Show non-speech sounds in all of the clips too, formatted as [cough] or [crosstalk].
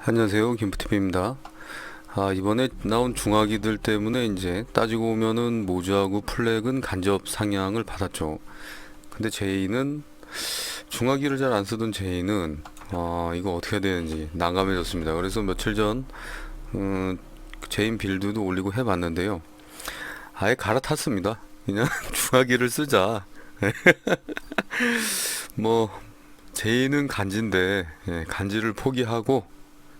안녕하세요. 김프티비입니다. 아 이번에 나온 중화기들 때문에 이제 따지고 보면은 모즈하고 플렉은 간접 상향을 받았죠. 근데 제이는 중화기를 잘 안 쓰던 제이는 아 이거 어떻게 해야 되는지 난감해졌습니다. 그래서 며칠 전 음, 제인 빌드도 올리고 해봤는데요. 아예 갈아탔습니다. 그냥 [laughs] 중화기를 쓰자. [laughs] 뭐 제이는 간지인데 예, 간지를 포기하고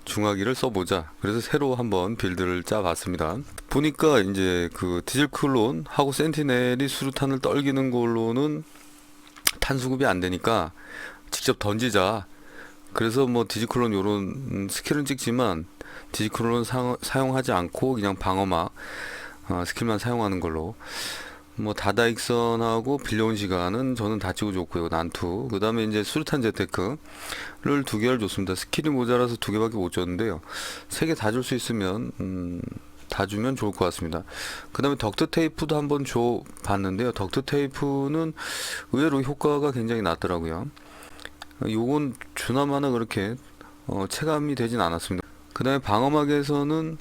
중화기를 써보자. 그래서 새로 한번 빌드를 짜봤습니다. 보니까 이제 그 디젤 클론 하고 센티넬이 수류탄을 떨기는 걸로는 탄 수급이 안 되니까 직접 던지자. 그래서 뭐 디지클론 요런 음, 스킬은 찍지만 디지클론 사, 사용하지 않고 그냥 방어막 어, 스킬만 사용하는 걸로 뭐 다다익선하고 빌려온 시간은 저는 다 찍어줬고요 난투. 그 다음에 이제 수류탄 재테크를 두 개를 줬습니다. 스킬이 모자라서 두 개밖에 못 줬는데요. 세 개 다 줄 수 있으면 음, 다 주면 좋을 것 같습니다. 그 다음에 덕트 테이프도 한번 줘 봤는데요. 덕트 테이프는 의외로 효과가 굉장히 낮더라고요. 요건 주나마나 그렇게 어, 체감이 되진 않았습니다. 그 다음에 방어막에서는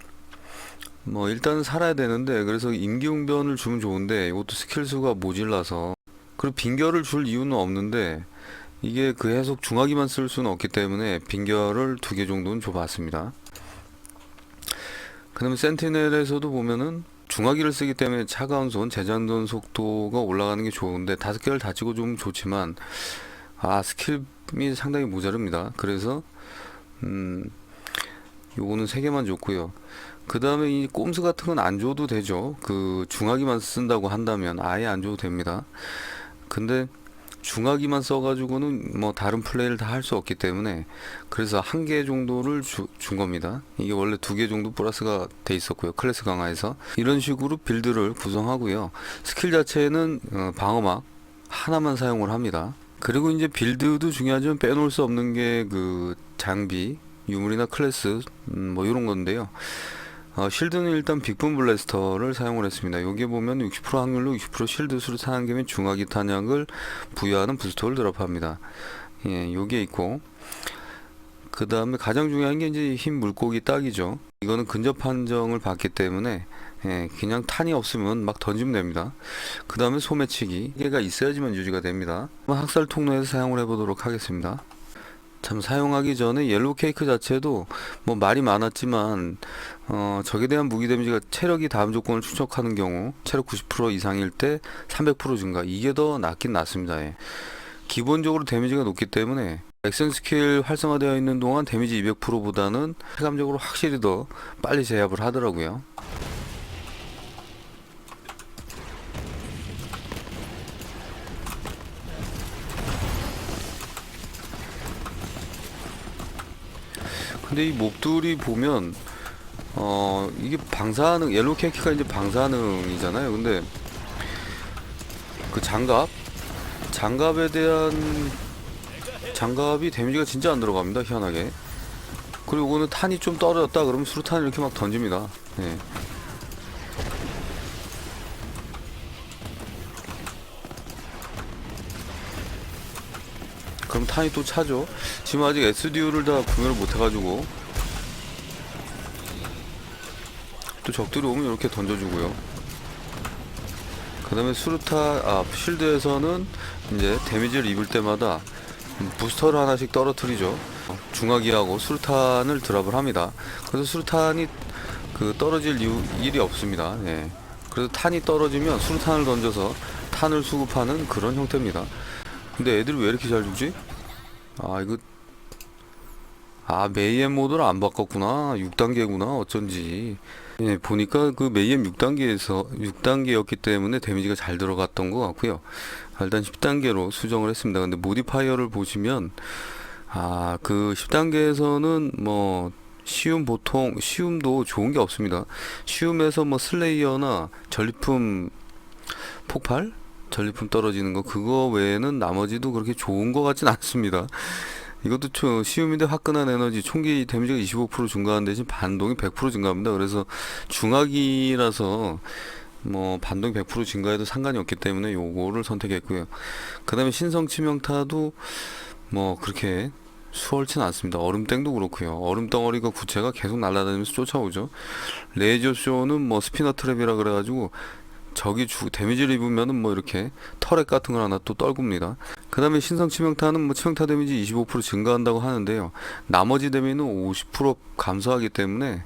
뭐 일단은 살아야 되는데 그래서 임기응변을 주면 좋은데 이것도 스킬 수가 모질라서 그리고 빈결을 줄 이유는 없는데 이게 그 해석 중화기만 쓸 수는 없기 때문에 빈결을 두 개 정도는 줘봤습니다. 그 다음에 센티넬에서도 보면은 중화기를 쓰기 때문에 차가운 손 재장전 속도가 올라가는 게 좋은데 다섯 개를 다 찍어 주면 좋지만 아 스킬이 상당히 모자릅니다. 그래서 음 요거는 세 개만 줬고요. 그 다음에 이 꼼수 같은 건 안 줘도 되죠. 그 중화기만 쓴다고 한다면 아예 안 줘도 됩니다. 근데 중화기만 써가지고는 뭐 다른 플레이를 다 할 수 없기 때문에 그래서 한 개 정도를 주, 준 겁니다. 이게 원래 두 개 정도 플러스가 돼 있었고요. 클래스 강화에서 이런 식으로 빌드를 구성하고요. 스킬 자체는 어, 방어막 하나만 사용을 합니다. 그리고 이제 빌드도 중요하지만 빼놓을 수 없는 게 그 장비 유물이나 클래스 음, 뭐 이런 건데요. 어, 실드는 일단 빅붐 블래스터를 사용을 했습니다. 여기 보면 60% 확률로 60% 실드 수류탄 한 개면 중화기 탄약을 부여하는 부스터를 드랍합니다. 예, 요게 있고 그 다음에 가장 중요한 게 이제 흰 물고기 딱이죠. 이거는 근접 판정을 받기 때문에 예, 그냥 탄이 없으면 막 던지면 됩니다. 그 다음에 소매치기 이게가 있어야지만 유지가 됩니다. 학살 통로에서 사용을 해보도록 하겠습니다. 참 사용하기 전에 옐로우 케이크 자체도 뭐 말이 많았지만 어, 적에 대한 무기 데미지가 체력이 다음 조건을 충족하는 경우 체력 90% 이상일 때 300% 증가 이게 더 낫긴 낫습니다. 예. 기본적으로 데미지가 높기 때문에 액션 스킬 활성화되어 있는 동안 데미지 200%보다는 체감적으로 확실히 더 빨리 제압을 하더라고요. 근데 이 몹들이 보면 어 이게 방사능 옐로우 케이크가 이제 방사능이잖아요. 근데 그 장갑 장갑에 대한 장갑이 데미지가 진짜 안 들어갑니다. 희한하게. 그리고 이거는 탄이 좀 떨어졌다 그러면 수류탄을 이렇게 막 던집니다. 네. 탄이 또 차죠. 지금 아직 SDU를 다 구매를 못 해가지고 또 적들이 오면 이렇게 던져주고요. 그 다음에 수류탄, 아, 실드에서는 이제 데미지를 입을 때마다 부스터를 하나씩 떨어뜨리죠. 중화기하고 수류탄을 드랍을 합니다. 그래서 수류탄이 그 떨어질 이유, 일이 없습니다. 예. 그래서 탄이 떨어지면 수류탄을 던져서 탄을 수급하는 그런 형태입니다. 근데 애들이 왜 이렇게 잘 죽지? 아 이거 아 메이엠 모드를 안 바꿨구나. 6단계구나 어쩐지. 예 보니까 그 메이엠 6단계에서 6단계였기 때문에 데미지가 잘 들어갔던 것 같고요. 아, 일단 10단계로 수정을 했습니다. 근데 모디파이어를 보시면 아 그 10단계에서는 뭐 쉬움 보통 쉬움도 좋은 게 없습니다. 쉬움에서 뭐 슬레이어나 전리품 폭발 전리품 떨어지는 거 그거 외에는 나머지도 그렇게 좋은 것 같진 않습니다. 이것도 좀 시움인데 화끈한 에너지 총기 데미지가 25% 증가한 대신 반동이 100% 증가합니다. 그래서 중화기라서 뭐 반동 100% 증가해도 상관이 없기 때문에 요거를 선택했고요. 그다음에 신성 치명타도 뭐 그렇게 수월치는 않습니다. 얼음땡도 그렇고요. 얼음덩어리가 구체가 계속 날아다니면서 쫓아오죠. 레이저 쇼는 뭐 스피너 트랩이라 그래가지고 적이 주 데미지를 입으면은 뭐 이렇게 터렛 같은 걸 하나 또 떨굽니다. 그 다음에 신성 치명타는 뭐 치명타 데미지 25% 증가한다고 하는데요. 나머지 데미지는 50% 감소하기 때문에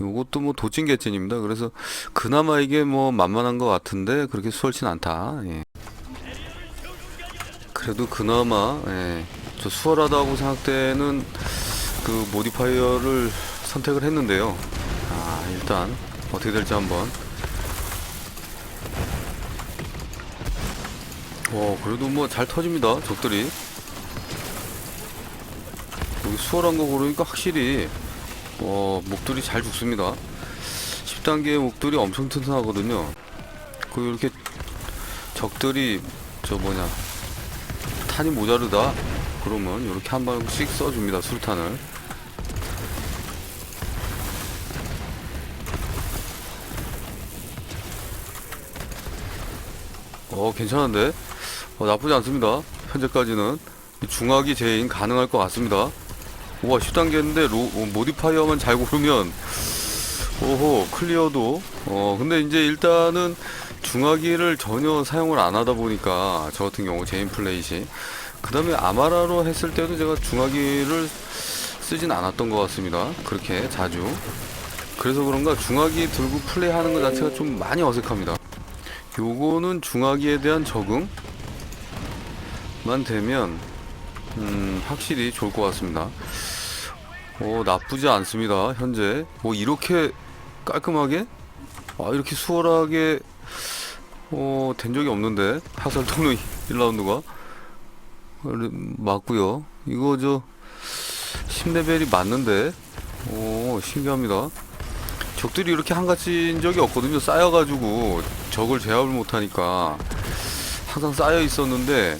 이것도 뭐 도찐개찐입니다. 그래서 그나마 이게 뭐 만만한 것 같은데 그렇게 수월치는 않다. 예. 그래도 그나마 예, 저 수월하다고 생각되는 그 모디파이어를 선택을 했는데요. 아 일단 어떻게 될지 한번. 어 그래도 뭐 잘 터집니다. 적들이. 여기 수월한 거 고르니까 확실히 어 목들이 잘 죽습니다. 10단계 목들이 엄청 튼튼하거든요. 그 이렇게 적들이 저 뭐냐 탄이 모자르다 그러면 이렇게 한 방씩 써줍니다 수류탄을 어 괜찮은데 어, 나쁘지 않습니다. 현재까지는 이 중화기 제인 가능할 것 같습니다. 우와 10단계인데 로, 어, 모디파이어만 잘 고르면 오호 클리어도. 어 근데 이제 일단은 중화기를 전혀 사용을 안 하다 보니까 저 같은 경우 제인 플레이시. 그 다음에 아마라로 했을 때도 제가 중화기를 쓰진 않았던 것 같습니다. 그렇게 자주. 그래서 그런가 중화기 들고 플레이하는 것 자체가 좀 많이 어색합니다. 요거는 중화기에 대한 적응 만 되면 음 확실히 좋을 것 같습니다. 오 나쁘지 않습니다 현재. 오 이렇게 깔끔하게? 아 이렇게 수월하게 어, 된 적이 없는데 하살 통로 1라운드가. 맞고요. 이거 저 10레벨이 맞는데? 오 신기합니다. 적들이 이렇게 한가지인 적이 없거든요. 쌓여가지고 적을 제압을 못하니까 항상 쌓여 있었는데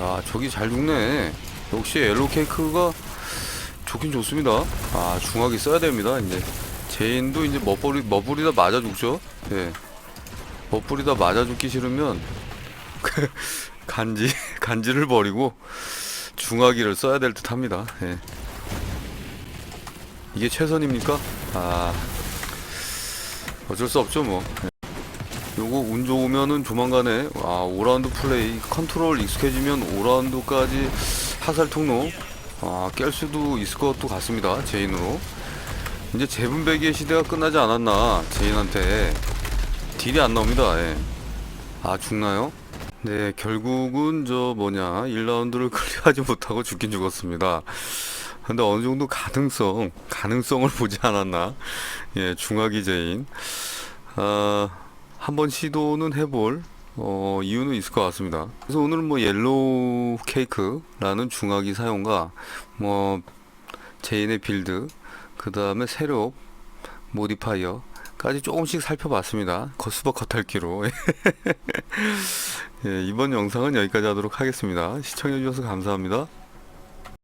야 적이 잘 죽네. 역시 옐로우 케이크가 좋긴 좋습니다. 아 중화기 써야 됩니다 이제. 제인도 이제 멋부리, 멋부리다 맞아 죽죠? 예. 멋부리다 맞아 죽기 싫으면 [laughs] 간지 간지를 버리고 중화기를 써야 될 듯 합니다. 예. 이게 최선입니까? 아 어쩔 수 없죠 뭐. 예. 요거 운 좋으면은 조만간에 아 5라운드 플레이 컨트롤 익숙해지면 5라운드까지 하살 통로 아, 깰 수도 있을 것도 같습니다 제인으로 이제 재분배기의 시대가 끝나지 않았나 제인한테 딜이 안 나옵니다 예. 아 죽나요? 네 결국은 저 뭐냐 1라운드를 [laughs] 클리어하지 못하고 죽긴 죽었습니다 근데 어느 정도 가능성 가능성을 보지 않았나 예 중화기 제인 아 한번 시도는 해볼 어, 이유는 있을 것 같습니다. 그래서 오늘은 뭐 옐로우 케이크라는 중화기 사용과 뭐 제인의 빌드, 그 다음에 새로 모디파이어 까지 조금씩 살펴봤습니다. 거스버 컷할기로. [laughs] 예, 이번 영상은 여기까지 하도록 하겠습니다. 시청해주셔서 감사합니다.